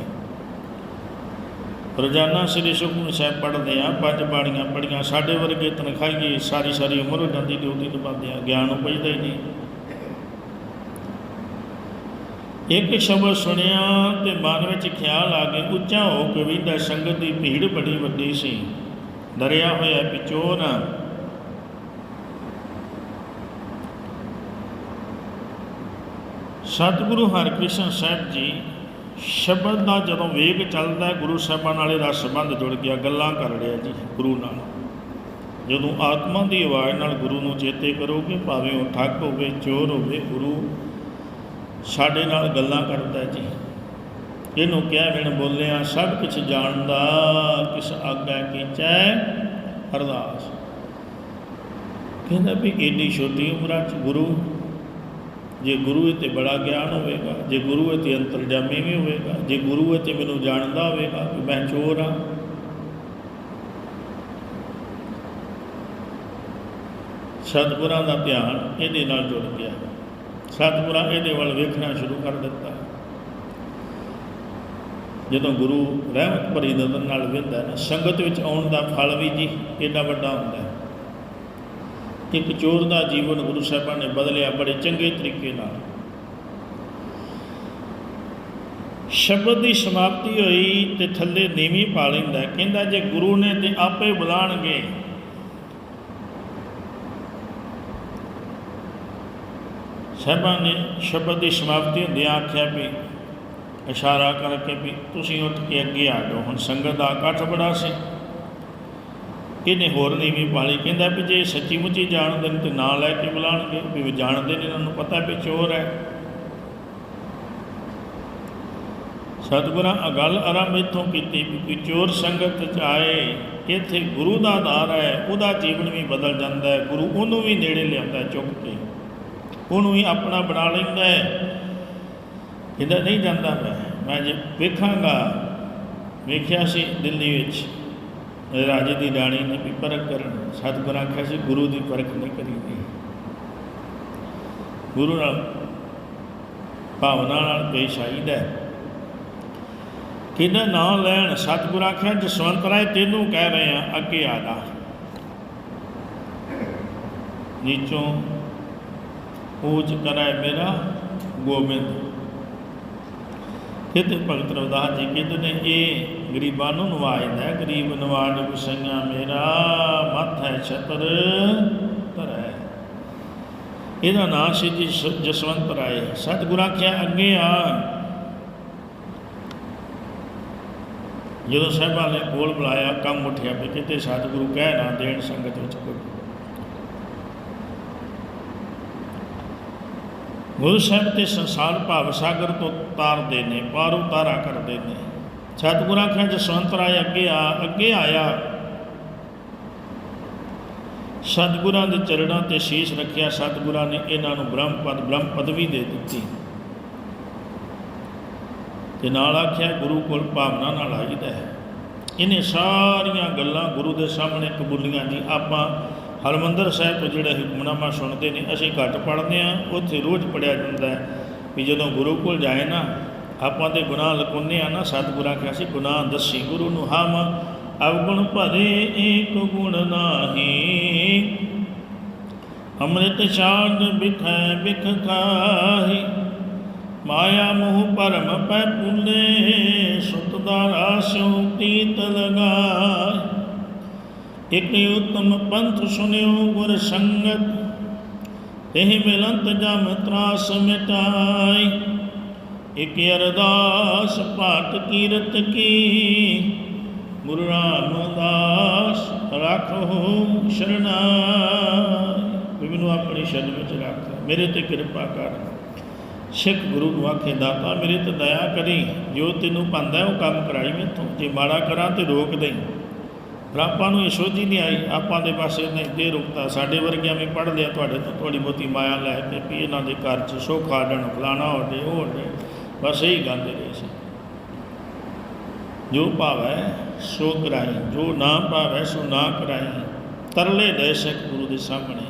ਰੋਜ਼ਾਨਾ ਸ੍ਰੀ ਸੁਖਮਨੀ ਸਾਹਿਬ ਪੜ੍ਹਦੇ ਆ, ਪੰਜ ਬਾਣੀਆਂ ਪੜੀਆਂ ਸਾਡੇ ਵਰਗੇ ਤਨਖਾਹੀਏ ਸਾਰੀ ਸਾਰੀ ਉਮਰ ਹੋ ਜਾਂਦੀ ਡਿਊਟੀ ਨਿਭਾਉਂਦੇ ਆ ਗਿਆਨ ਉਪਜਦਾ ਹੀ ਨਹੀਂ। ਇੱਕ ਸ਼ਬਦ ਸੁਣਿਆ ਤੇ ਮਨ ਵਿੱਚ ਖਿਆਲ ਆ ਗਿਆ ਉੱਚਾ ਹੋ ਕੇ ਵੀ ਦਾ ਸੰਗਤ ਦੀ ਭੀੜ ਬੜੀ ਵੱਡੀ ਸੀ। ਡਰਿਆ ਹੋਇਆ ਪਿਚੋਰ ਸਤਿਗੁਰੂ ਹਰਿਕ੍ਰਿਸ਼ਨ ਸਾਹਿਬ ਜੀ ਸ਼ਬਦ ਦਾ ਜਦੋਂ ਵੇਗ ਚੱਲਦਾ ਗੁਰੂ ਸਾਹਿਬਾਨ ਵਾਲੇ ਦਾ ਸੰਬੰਧ ਜੁੜ ਗਿਆ, ਗੱਲਾਂ ਕਰ ਰਿਹਾ ਜੀ ਗੁਰੂ ਨਾਲ। ਜਦੋਂ ਆਤਮਾ ਦੀ ਆਵਾਜ਼ ਨਾਲ ਗੁਰੂ ਨੂੰ ਚੇਤੇ ਕਰੋਗੇ, ਭਾਵੇਂ ਉਹ ਠੱਗ ਹੋਵੇ, ਚੋਰ ਹੋਵੇ, ਗੁਰੂ ਸਾਡੇ ਨਾਲ ਗੱਲਾਂ ਕਰਦਾ ਜੀ। ਇਹਨੂੰ ਕਿਹਾ ਬਿਨ ਬੋਲਿਆ, ਸਭ ਕੁਝ ਜਾਣਦਾ, ਕਿਸ ਆਗਾ ਕੀਚੈ ਅਰਦਾਸ। ਕਹਿੰਦਾ ਵੀ ਇੰਨੀ ਛੋਟੀ ਉਮਰਾਂ 'ਚ ਗੁਰੂ ਜੇ ਗੁਰੂ ਇਹ ਤੇ ਬੜਾ ਗਿਆਨ ਹੋਵੇਗਾ, ਜੇ ਗੁਰੂ ਇਹ ਤੇ ਅੰਤਰਜਾਮੀ ਵੀ ਹੋਵੇਗਾ, ਜੇ ਗੁਰੂ ਇਹ ਤੇ ਮੈਨੂੰ ਜਾਣਦਾ ਹੋਵੇਗਾ ਕਿ ਮੈਂ ਚੋਰ ਹਾਂ। ਸਤਿਗੁਰਾਂ ਦਾ ਧਿਆਨ ਇਹਦੇ ਨਾਲ ਜੁੜ ਗਿਆ। ਸਤਿਗੁਰਾਂ ਇਹਦੇ ਵੱਲ ਵੇਖਣਾ ਸ਼ੁਰੂ ਕਰ ਦਿੱਤਾ। ਜਦੋਂ ਗੁਰੂ ਰਹਿਮਤ ਭਰੀ ਨਜ਼ਰ ਨਾਲ ਵੇਖਦਾ ਨਾ, ਸੰਗਤ ਵਿੱਚ ਆਉਣ ਦਾ ਫਲ ਵੀ ਜੀ ਏਡਾ ਵੱਡਾ ਹੁੰਦਾ ਹੈ। ਕਿ ਕਚੋਰ ਦਾ ਜੀਵਨ ਗੁਰੂ ਸਾਹਿਬਾਂ ਨੇ ਬਦਲਿਆ ਬੜੇ ਚੰਗੇ ਤਰੀਕੇ ਨਾਲ। ਸ਼ਬਦ ਦੀ ਸਮਾਪਤੀ ਹੋਈ ਤੇ ਥੱਲੇ ਨੀਵੀਂ ਪਾ ਲੈਂਦਾ, ਕਹਿੰਦਾ, ਜੇ ਗੁਰੂ ਨੇ ਤੇ ਆਪੇ ਬੁਲਾਣਗੇ, ਸਾਹਿਬਾਂ ਨੇ ਸ਼ਬਦ ਦੀ ਸਮਾਪਤੀ ਹੁੰਦਿਆਂ ਆਖਿਆ ਵੀ, ਇਸ਼ਾਰਾ ਕਰਕੇ ਵੀ ਤੁਸੀਂ ਉੱਠ ਕੇ ਅੱਗੇ ਆ ਜਾਓ। ਹੁਣ ਸੰਗਤ ਦਾ ਇਕੱਠ ਬੜਾ ਸੀ। ਇਹਨੇ ਹੋਰ ਨਹੀਂ ਵੀ ਪਾਲੀ। ਕਹਿੰਦਾ ਵੀ ਜੇ ਸੱਚੀ ਮੁੱਚੀ ਜਾਣਦੇ ਨੇ ਤੇ ਨਾਂ ਲੈ ਕੇ ਬੁਲਾਣਗੇ, ਵੀ ਜਾਣਦੇ ਨੇ, ਇਹਨਾਂ ਨੂੰ ਪਤਾ ਵੀ ਚੋਰ ਹੈ। ਸਤਿਗੁਰਾਂ ਆ ਗੱਲ ਆਰੰਭ ਇੱਥੋਂ ਕੀਤੀ ਵੀ ਚੋਰ ਸੰਗਤ ਚ ਆਏ ਇੱਥੇ ਗੁਰੂ ਦਾ ਦਰ ਹੈ, ਉਹਦਾ ਜੀਵਨ ਵੀ ਬਦਲ ਜਾਂਦਾ ਹੈ, ਗੁਰੂ ਉਹਨੂੰ ਵੀ ਨੇੜੇ ਲਿਆਉਂਦਾ ਚੁੱਕ ਕੇ। ਉਹਨੂੰ ਵੀ ਆਪਣਾ ਬਣਾ ਲੈਂਦਾ ਹੈ। ਇਹਦਾ ਨਹੀਂ ਜਾਂਦਾ ਮੈਂ। ਮੈਂ ਜੇ ਵੇਖਾਂਗਾ, ਵੇਖਿਆ ਸੀ ਦਿੱਲੀ ਵਿੱਚ। ਰਾਜੇ ਦੀ ਰਾਣੀ ਨੇ ਵੀ ਪਰਖ ਕਰਨ ਸਤਿਗੁਰ ਆਖਿਆ ਸੀ, ਗੁਰੂ ਦੀ ਪਰਖ ਨਹੀਂ ਕਰੀਦੀ ਗੁਰੂ ਨਾਲ ਭਾਵਨਾ ਨਾਲ ਪੇਸ਼ ਆਈਦਾ ਕਿਹਦਾ ਨਾਂ ਲੈਣ? ਸਤਿਗੁਰ ਆਖਿਆ, ਜਸਵੰਤ ਰਾਏ, ਤੈਨੂੰ ਕਹਿ ਰਹੇ ਆ ਅੱਗੇ ਆਦਾ ਨੀਚੋਂ ਪੂਜ ਕਰਾਏ ਮੇਰਾ ਗੋਬਿੰਦ। ਕਿਤੇ ਭਗਤ ਰਵਦਾਸ ਜੀ ਕਹਿੰਦੇ ਨੇ, ਇਹ ਗਰੀਬਾਂ ਨੂੰ ਨਵਾਜਦਾ ਹੈ, ਗਰੀਬ ਨਵਾਜ ਗੁਸਈਆ ਮੇਰਾ ਮੱਥ ਹੈ ਛਤਰ ਧਰੈ। ਇਹਦਾ ਨਾਂ ਸੀ ਜੀ ਜਸਵੰਤ ਰਾਏ। ਸਤਿਗੁਰਾਂ ਕਿਹਾ ਅੱਗੇ ਆ। ਜਦੋਂ ਸਾਹਿਬਾਂ ਨੇ ਕੋਲ ਬੁਲਾਇਆ, ਕੰਮ ਉੱਠਿਆ ਵੀ ਕਿਤੇ ਸਤਿਗੁਰੂ ਕਹਿ ਨਾ ਦੇਣ ਸੰਗਤ ਵਿੱਚ ਕੋਈ। ਗੁਰੂ ਸਾਹਿਬ ਤੇ ਸੰਸਾਰ ਭਾਵ ਸਾਗਰ ਤੋਂ ਤਾਰਦੇ ਨੇ, ਪਾਰ ਉਤਾਰਾ ਕਰਦੇ ਨੇ। ਸਤਿਗੁਰਾਂ ਆਖਿਆ ਜਸਵੰਤ ਰਾਏ ਅੱਗੇ ਆ, ਅੱਗੇ ਆਇਆ। ਸਤਿਗੁਰਾਂ ਦੇ ਚਰਣਾਂ ਤੇ ਸ਼ੀਸ਼ ਰੱਖਿਆ, ਸਤਿਗੁਰਾਂ ਨੇ ਇਹਨਾਂ ਨੂੰ ਬ੍ਰਹਮ ਪਦ, ਬ੍ਰਹਮ ਪਦਵੀ ਦੇ ਦਿੱਤੀ। ਤੇ ਨਾਲ ਆਖਿਆ, ਗੁਰੂ ਕੋਲ ਭਾਵਨਾ ਨਾਲ ਆਈਦਾ ਹੈ। ਇਹਨੇ ਸਾਰੀਆਂ ਗੱਲਾਂ ਗੁਰੂ ਦੇ ਸਾਹਮਣੇ ਕਬੂਲੀਆਂ ਦੀ ਆਪਾਂ ਹਰਮੰਦਰ ਸਾਹਿਬ ਤੋਂ ਜਿਹੜਾ ਹੁਕਮਨਾਮਾ ਸੁਣਦੇ ਨੇ, ਅਸੀਂ ਘੱਟ ਪੜ੍ਹਦੇ ਆ ਉੱਥੇ ਰੋਜ਼ ਪੜਿਆ ਜਾਂਦਾ ਹੈ ਵੀ ਜਦੋਂ ਗੁਰੂ ਕੋਲ ਜਾਏ ਨਾ ਆਪਾਂ ਦੇ ਗੁਨਾਹ ਲਕੁੰਨੇ ਆ ਨਾ, ਸਤਿਗੁਰਾਂ ਕਿਹਾ ਸੀ, ਗੁਨਾਹ ਦੱਸੀ ਗੁਰੂ ਨੂੰ ਹਮ ਅਵਗੁਣ ਭਰੇ ਏਕ ਗੁਣ ਨਾਹੀ। ਅੰਮ੍ਰਿਤ ਛਾੜ ਬਿਖੈ ਬਿਖ ਖਾਹੀ, ਮਾਇਆ ਮੋਹ ਭਰਮ ਪੈ ਪੁੱਲੇ ਸੁਤ ਦਾ ਰਾਸਿਉ ਤੀਤ ਲਗਾਇ ਇਕ ਉਤਮ ਪੰਥ ਸੁਨਿਓ ਗੁਰ ਸੰਗਤ ਇਹ ਮਿਲੰਤ ਜਮ ਤਰਾਸ ਮਿਟਾਈ ਇਕ ਅਰਦਾਸ ਪਾਟ ਕੀਰਤ ਕੀ। ਗੁਰੂ ਰਾਮਦਾਸ ਰੱਖੋ ਸ਼ਰਨਾਈ। ਵੀ ਮੈਨੂੰ ਆਪਣੀ ਸ਼ਰਨ ਵਿੱਚ ਰੱਖ। ਮੇਰੇ ਤੇ ਕਿਰਪਾ ਕਰ। ਸਿੱਖ ਗੁਰੂ ਨੂੰ ਆਖੇ, ਦਾਤਾ, ਮੇਰੇ ਤੇ ਦਇਆ ਕਰੀ। ਜੋ ਤੈਨੂੰ ਪੰਦਾ ਉਹ ਕੰਮ ਕਰਾਈ ਮੈਥੋਂ। ਜੇ ਮਾੜਾ ਕਰਾਂ ਤੇ ਰੋਕ ਦੇਈ। ਪਰ ਨੂੰ ਇਹ ਸੋਝੀ ਨਹੀਂ ਆਈ। ਆਪਾਂ ਦੇ ਪਾਸੇ ਨਹੀਂ ਦੇ ਰੁਕਤਾ। ਸਾਡੇ ਵਰਗਿਆਂ ਵੀ ਪੜ੍ਹ ਲਿਆ। ਤੁਹਾਡੇ ਤੋਂ ਥੋੜੀ ਬਹੁਤੀ ਮਾਇਆ ਲੈ ਕੇ ਵੀ ਇਹਨਾਂ ਦੇ ਘਰ 'ਚ ਸੋਖਾ ਡਣ ਫਲਾਣਾ ਹੋਵੇ, ਉਹ ਹੋਵੇ। ਬਸ ਇਹੀ ਗਾਉਂਦੇ ਰਹੇ ਸੀ ਜੋ ਭਾਵੈ ਸੋ ਕਰਾਈ। ਜੋ ਨਾ ਭਾਵੈ ਸੋ ਨਾ ਕਰਾਈ। ਤਰਲੇ ਦੇ ਸਿੱਖ ਗੁਰੂ ਦੇ ਸਾਹਮਣੇ।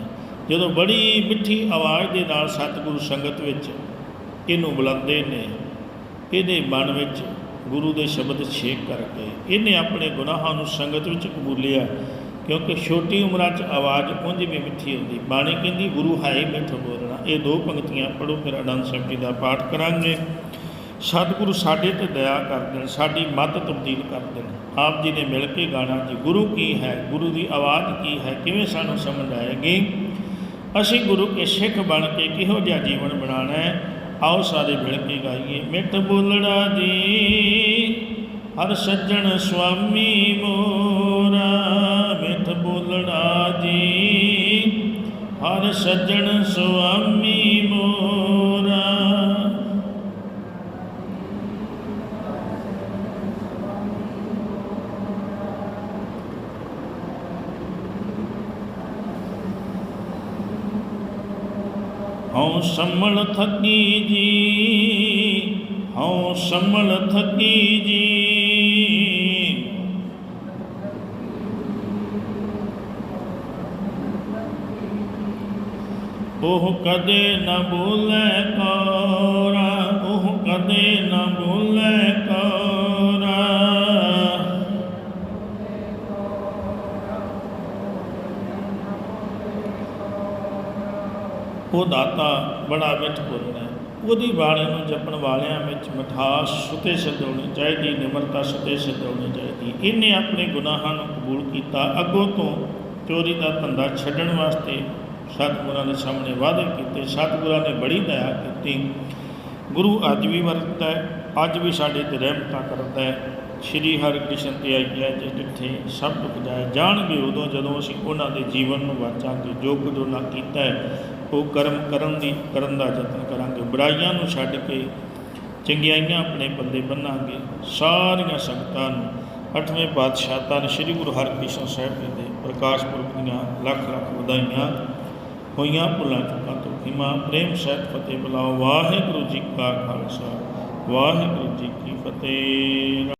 ਜਦੋਂ ਬੜੀ ਮਿੱਠੀ ਆਵਾਜ਼ ਦੇ ਨਾਲ ਸਤਿਗੁਰੂ ਸੰਗਤ ਵਿੱਚ ਇਹਨੂੰ ਬੁਲਾਉਂਦੇ ਨੇ, ਇਹਦੇ ਮਨ ਵਿੱਚ ਗੁਰੂ ਦੇ ਸ਼ਬਦ ਛੇਕ ਕਰਕੇ ਇਹਨੇ ਆਪਣੇ ਗੁਨਾਹਾਂ ਨੂੰ ਸੰਗਤ ਵਿੱਚ ਕਬੂਲਿਆ, ਕਿਉਂਕਿ ਛੋਟੀ ਉਮਰਾਂ 'ਚ ਆਵਾਜ਼ ਉਂਝ ਵੀ ਮਿੱਠੀ ਹੁੰਦੀ। ਬਾਣੀ ਕਹਿੰਦੀ, ਗੁਰੂ ਹੈ ਹੀ ਮਿੱਠ ਬੋਲਣਾ। ਇਹ ਦੋ ਪੰਕਤੀਆਂ ਪੜੋ ਫਿਰ ਆਨੰਦ ਸਾਹਿਬ ਜੀ ਦਾ ਪਾਠ ਕਰਾਂਗੇ। ਸਤਿਗੁਰੂ ਸਾਡੇ ਤੇ ਦਇਆ ਕਰਦੇ ਨੇ, ਸਾਡੀ ਮੱਤ ਤਬਦੀਲ ਕਰਦੇ ਨੇ। ਆਪ ਜੀ ਨੇ ਮਿਲ ਕੇ ਗਾਣਾ ਜੀ, ਗੁਰੂ ਕੀ ਹੈ? ਗੁਰੂ ਦੀ ਆਵਾਜ਼ ਕੀ ਹੈ? ਕਿਵੇਂ ਸਾਨੂੰ ਸਮਝ ਆਏਗੀ? ਅਸੀਂ ਗੁਰੂ ਕੇ ਸਿੱਖ ਬਣ ਕੇ ਕਿਹੋ ਜਿਹਾ ਜੀਵਨ ਬਣਾਉਣਾ ਹੈ? ਆਓ ਸਾਰੇ ਮਿਲ ਕੇ ਗਾਈਏ। ਮਿੱਠ ਬੋਲੜਾ ਜੀ, ਹਰ ਸੱਜਣ ਸੁਆਮੀ ਮੋਰਾ। ਮਿੱਠ ਬੋਲੜਾ ਜੀ, ਹਰ ਸੱਜਣ ਸੁਆਮੀ ਮੋਰਾ ਹਉ ਸੰਮਲ ਥਕੀ ਜੀ, ਹਉ ਸੰਮਲ ਥਕੀ ਜੀ। ਉਹ ਕਦੇ ਨਾ ਬੋਲੇ ਕੋਰਾ, ਉਹ ਕਦੇ ਨਾ ਬੋਲੇ ਕੋਰਾ। ਬੜਾ ਮਿੱਠ ਬੋਲਣਾ ਹੈ। ਉਹਦੀ ਬਾਣੀ ਨੂੰ ਜਪਣ ਵਾਲਿਆਂ ਵਿੱਚ ਮਿਠਾਸ ਸੁਤੇ ਸਦਾਉਣੀ ਚਾਹੀਦੀ, ਨਿਮਰਤਾ ਸੁਤੇ ਸਦਾਉਣੀ ਚਾਹੀਦੀ। ਇਹਨੇ ਆਪਣੇ ਗੁਨਾਹਾਂ ਨੂੰ ਕਬੂਲ ਕੀਤਾ। ਅੱਗੋਂ ਤੋਂ ਚੋਰੀ ਦਾ ਧੰਦਾ ਛੱਡਣ ਵਾਸਤੇ ਸਤਿਗੁਰਾਂ ਦੇ ਸਾਹਮਣੇ ਵਾਅਦੇ ਕੀਤੇ। ਸਤਿਗੁਰਾਂ ਨੇ ਬੜੀ ਦਇਆ ਕੀਤੀ। ਗੁਰੂ ਅੱਜ ਵੀ ਵਰਤਦਾ ਹੈ, ਅੱਜ ਵੀ ਸਾਡੇ ਤੇ ਰਹਿਮਤਾਂ ਕਰਦਾ ਹੈ। ਸ਼੍ਰੀ ਹਰਿਕ੍ਰਿਸ਼ਨ ਤੇ ਆਈਆ ਜੇ ਜਿੱਥੇ ਸਭ ਦੁੱਖ ਜਾਏ। ਜਾਣਗੇ ਉਦੋਂ ਜਦੋਂ ਅਸੀਂ ਉਹਨਾਂ ਦੇ ਜੀਵਨ ਨੂੰ ਵਾਚਾਂਗੇ। ਜੋ ਕੁਝ ਉਹਨਾਂ ਕੀਤਾ ਹੈ ਉਹ ਕਰਮ ਕਰਨ ਦੀ, ਕਰਨ ਦਾ ਯਤਨ ਕਰਾਂਗੇ। ਬੁਰਾਈਆਂ ਨੂੰ ਛੱਡ ਕੇ ਚੰਗਿਆਈਆਂ ਆਪਣੇ ਪੱਲੇ ਬੰਨਾਂਗੇ। ਸਾਰੀਆਂ ਸੰਗਤਾਂ ਨੂੰ, ਅੱਠਵੇਂ ਪਾਤਸ਼ਾਹ ਧੰਨ ਸ੍ਰੀ ਗੁਰੂ ਹਰਕ੍ਰਿਸ਼ਨ ਸਾਹਿਬ ਜੀ ਦੇ ਪ੍ਰਕਾਸ਼ ਪੁਰਬ ਦੀਆਂ ਲੱਖ ਲੱਖ ਵਧਾਈਆਂ ਹੋਈਆਂ ਭੁੱਲਾਂ ਚੁੱਕਾਂ ਤੋਂ। ਖਿਮਾ ਪ੍ਰੇਮ ਸਹਿਤ ਫਤਿਹ ਬੁਲਾਓ। ਵਾਹਿਗੁਰੂ ਜੀ ਕਾ ਖਾਲਸਾ, ਵਾਹਿਗੁਰੂ ਜੀ ਕੀ ਫਤਿਹ।